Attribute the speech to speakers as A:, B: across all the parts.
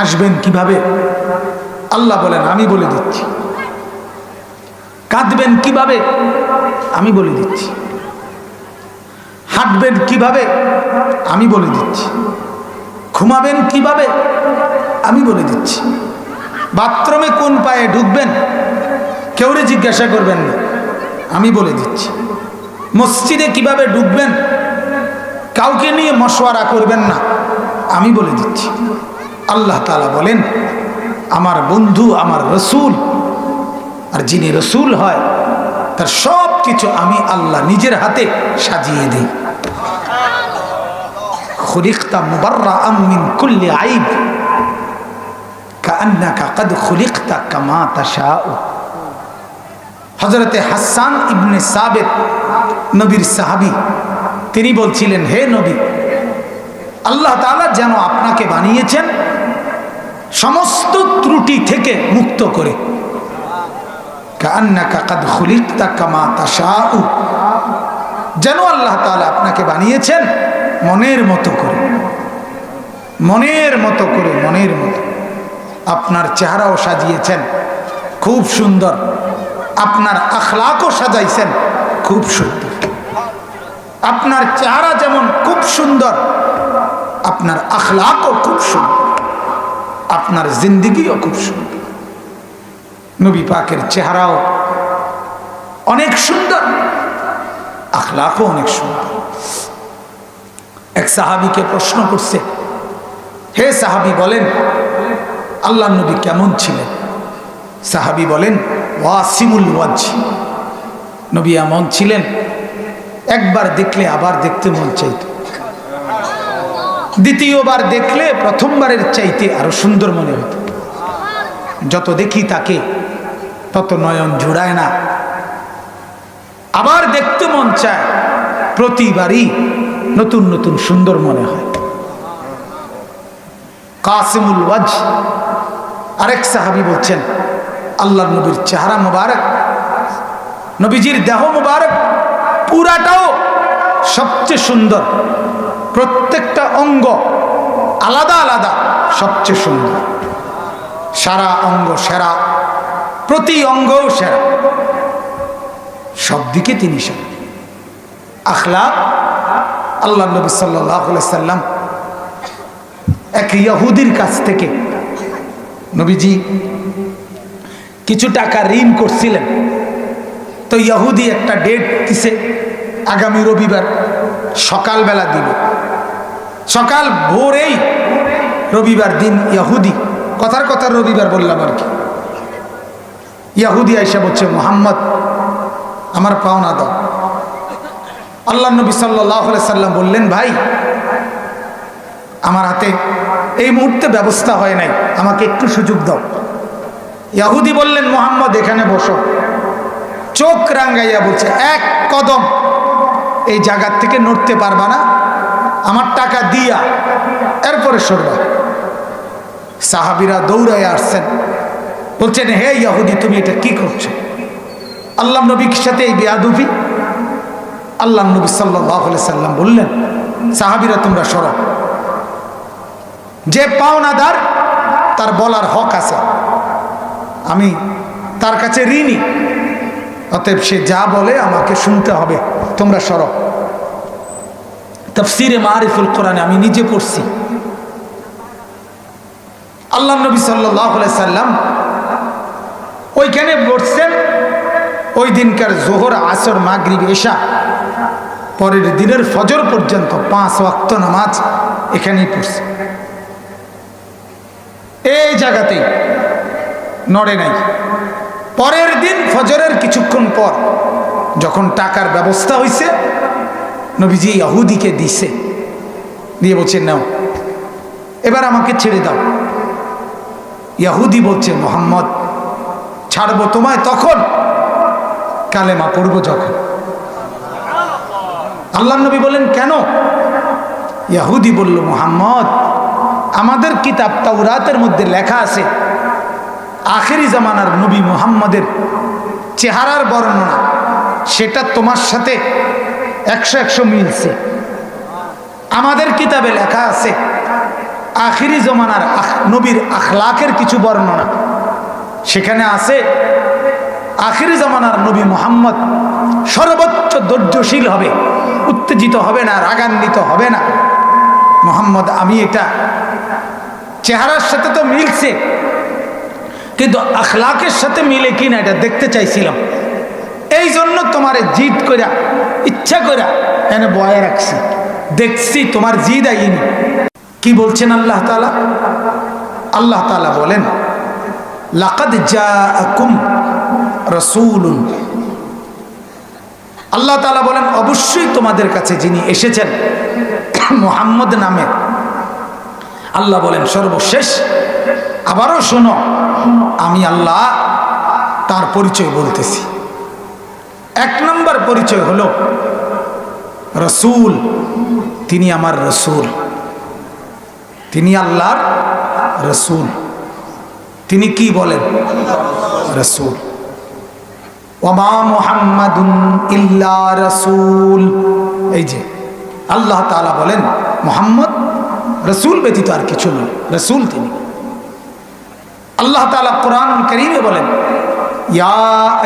A: হাসবেন কীভাবে? আল্লাহ বলেন, আমি বলে দিচ্ছি। কাঁদবেন কীভাবে? আমি বলে দিচ্ছি। হাঁটবেন কীভাবে? আমি বলে দিচ্ছি। ঘুমাবেন কীভাবে? আমি বলে দিচ্ছি। বাথরুমে কোন পায়ে ঢুকবেন? কেউরে জিজ্ঞাসা করবেন না। আমি বলে দিচ্ছি। মসজিদে কীভাবে ঢুকবেন? কাউকে নিয়ে মশওয়ারা করবেন না। আমি বলে দিচ্ছি। আল্লাহ তালা বলেন, আমার বন্ধু, আমার রসুল, আর যিনি রসুল হয়, তার সব কিছু আমি আল্লাহ নিজের হাতে সাজিয়ে দিই। হাসান ইবনে নবীর সাহাবি, তিনি বলছিলেন, হে নবী, আল্লাহ তাআলা যেন আপনাকে বানিয়েছেন সমস্ত ত্রুটি থেকে মুক্ত করে। যেন আল্লাহ তাআলা আপনাকে বানিয়েছেন মনের মতো করে। মনের মতো করে, মনের মতো। আপনার চেহারাও সাজিয়েছেন, খুব সুন্দর। আপনার আখলাকও সাজাইছেন, খুব সুন্দর। আপনার চেহারা যেমন খুব সুন্দর, আপনার আখলাকও খুব সুন্দর। আপনার জিন্দিগিও খুব সুন্দর। নবী পাকের চেহারাও অনেক সুন্দর, আখলাকও অনেক সুন্দর। এক সাহাবিকে প্রশ্ন করছে, হে সাহাবি বলেন, আল্লাহ নবী কেমন ছিলেন? সাহাবি বলেন, ওয়াসিমুল ওয়াজ নবী এমন ছিলেন, একবার দেখলে আবার দেখতে মন চাইত। দ্বিতীয়বার দেখলে প্রথমবারের চাইতে আরও সুন্দর মনে হতো। যত দেখি তাকে, তত নয়ন জুড়ায় না। আবার দেখতে মন চায়, প্রতিবারই নতুন নতুন সুন্দর মনে হয়। কাসিমুল ওয়াজ আরেক সাহাবি বলছেন, আল্লাহ নবীর চেহারা মুবারক, নবীজির দেহ মুবারক, পুরাটাও সবচেয়ে সুন্দর। প্রত্যেকটা অঙ্গ আলাদা আলাদা, সবচেয়ে সুন্দর। সারা অঙ্গ সেরা, প্রতি অঙ্গও সেরা। সব দিকে তিনি সেরা। আখলা আল্লাহ নবী সাল্লাম এক ইয়াহুদির কাছ থেকে নবীজি কিছু টাকা ঋণ করছিলেন। তো ইয়াহুদি একটা ডেট দিছে, আগামী রবিবার সকালবেলা দিবে। সকাল ভোরেই রবিবার দিন ইয়াহুদি। কথার কথা রবিবার বললাম আর কি। ইয়াহুদি আইসা বলছে, মোহাম্মদ, আমার পাওনা দাও। আল্লাহ নবী সাল্লাহ সাল্লাম বললেন, ভাই, আমার হাতে এই মুহূর্তে ব্যবস্থা হয় নাই, আমাকে একটু সুযোগ দাও। ইয়াহুদি বললেন, মোহাম্মদ, এখানে বসো। চোখ রাঙ্গাইয়া বলছে, এক কদম এই জায়গার থেকে নড়তে পারবা না টাকা দিয়া। এরপরে সরবা সাহাবিরা দৌড়ায় আসছেন। বলছেন, হে ইয়াহুদি, তুমি এটা কি করছ? আল্লাহ নবীর সাথে এই বেয়াদুফি আল্লাহ নবী সাল্লাহ সাল্লাম বললেন, সাহাবিরা, তোমরা সরব যে পাওনাদার, তার বলার হক আছে। আমি তার কাছে ঋণী। অতএব সে যা বলে আমাকে শুনতে হবে। তোমরা সর। তফসিরে মারিফুল কোরআনে আমি নিজে পড়ছি। আল্লাহ নবী সাল্লাম ওইখানে পড়ছেন, ওই দিনকার জোহর, আসর, মাগরিব, এশা, পরের দিনের ফজর পর্যন্ত পাঁচ ওয়াক্ত নামাজ এখানেই পড়ছে। এই জায়গাতেই নড়ে নাই। পরের দিন ফজরের কিছুক্ষণ পর যখন টাকার ব্যবস্থা হয়েছে নবীজি ইয়াহুদিকে দিছে। দিয়ে বলছে নাও, এবার আমাকে ছেড়ে দাও। ইয়াহুদি বলছে, মোহাম্মদ, ছাড়বো তোমায় তখন, কালেমা পড়ব যখন। আল্লাহ নবী বলেন কেন? ইয়াহুদি বলল, মোহাম্মদ, আমাদের কিতাব তাওরাতের মধ্যে লেখা আছে, আখেরি জামানার নবী মুহাম্মদের চেহারার বর্ণনা, সেটা তোমার সাথে একশো একশো মিলছে। আমাদের কিতাবে লেখা আছে, আখিরি জমানার নবীর আখলাকের কিছু বর্ণনা। সেখানে আছে, আখিরি জমানার নবী মোহাম্মদ সর্বোচ্চ ধৈর্যশীল হবে, উত্তেজিত হবে না, রাগান্বিত হবে না। মোহাম্মদ, আমি এটা, চেহারার সাথে তো মিলছে, কিন্তু আখলাকের সাথে মিলে কিনা এটা দেখতে চাইছিলাম। এই জন্য তোমার জিদ কইরা ইচ্ছা কইরা এনে বয়ে রাখছি। দেখছি তোমার জিদ আইনি। কি বলছেন আল্লাহ তালা আল্লাহ তালা বলেন, লাকাদ আল্লাহ তালা বলেন, অবশ্যই তোমাদের কাছে যিনি এসেছেন, মোহাম্মদ নামে। আল্লাহ বলেন, সর্বশেষ, আবারও শোনো, আমি আল্লাহ তার পরিচয় বলতেছি। এক নম্বর পরিচয় হলো রসুল। তিনি আমার রসুল। তিনি আল্লাহর রসুল। তিনি কি বলেন? রসুল। ওমা মোহাম্মদুন ইল্লা রসুল। এই যে, আল্লাহ তাআলা বলেন, মোহাম্মদ রসুল ব্যতীত আর কিছু নয়। রসুল তিনি। আল্লাহ তাআলা কোরআন করিমে বলেন ইয়া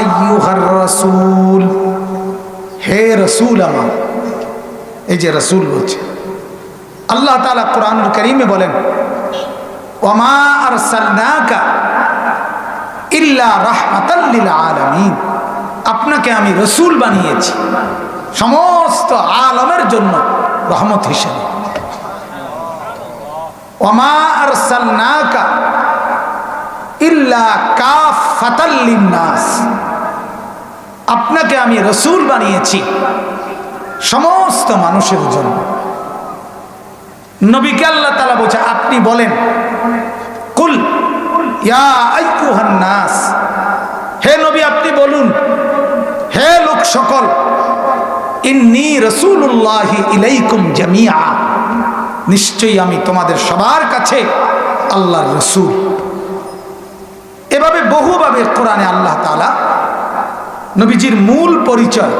A: হে রসুল আমার। এই যে রসুল বলছে। আল্লাহ তাআলা কোরআন করিমে বলেন ইল্লা আপনাকে আমি রসুল বানিয়েছি। সমস্ত আলমের জন্য রহমত হিসেবে। ওমা আরসালনাকা আপনাকে আমি রসুল বানিয়েছি সমস্ত মানুষের জন্য। নবীকে আল্লাহ তালা বলছে, আপনি বলেন, কুল নাস হে নবী, আপনি বলুন, হে লোক সকল, ইন্নি রসুল্লাহি ইলাইকুম জামিয়া নিশ্চয়ই আমি তোমাদের সবার কাছে আল্লাহর রসুল। বহুভাবে কোরআনে আল্লাহ তাআলা নবীজির মূল পরিচয়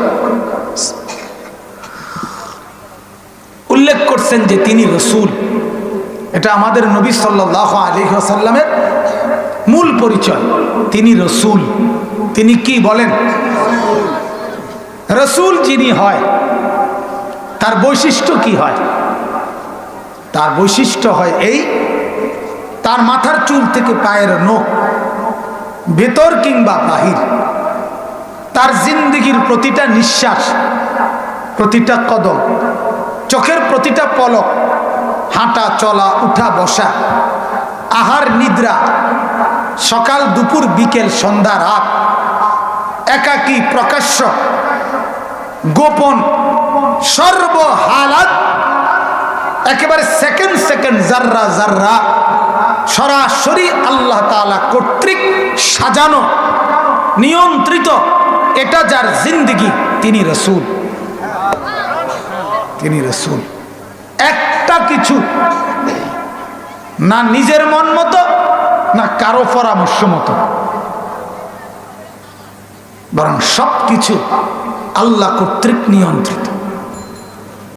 A: উল্লেখ করছেন যে তিনি রসুল। এটা আমাদের নবী সাল্লাহ আলী আসাল্লামের মূল পরিচয়। তিনি রসুল। তিনি কি বলেন? রসুল যিনি হয়, তার বৈশিষ্ট্য কি হয়? তার বৈশিষ্ট্য হয় এই, তার মাথার চুল থেকে পায়ের নখ ভেতর কিংবা বাহির। তার জিন্দিগির প্রতিটা নিঃশ্বাস, প্রতিটা কদম, চোখের প্রতিটা পলক, হাঁটা, চলা, উঠা, বসা, আহার, নিদ্রা, সকাল, দুপুর, বিকেল, সন্ধ্যা, রাত, একাকী, প্রকাশ্য, গোপন সর্বহালাত একেবারে সেকেন্ড সেকেন্ড জাররা জাররা সরাসরি আল্লাহ তাআলা কর্তৃক সাজানো, নিয়ন্ত্রিত, এটা যার জিন্দিগি, তিনি রসুল। তিনি রসুল। একটা কিছু, না নিজের মন মতো, না কারও পরামর্শ মতো। বরং সব কিছু আল্লাহ কর্তৃক নিয়ন্ত্রিত।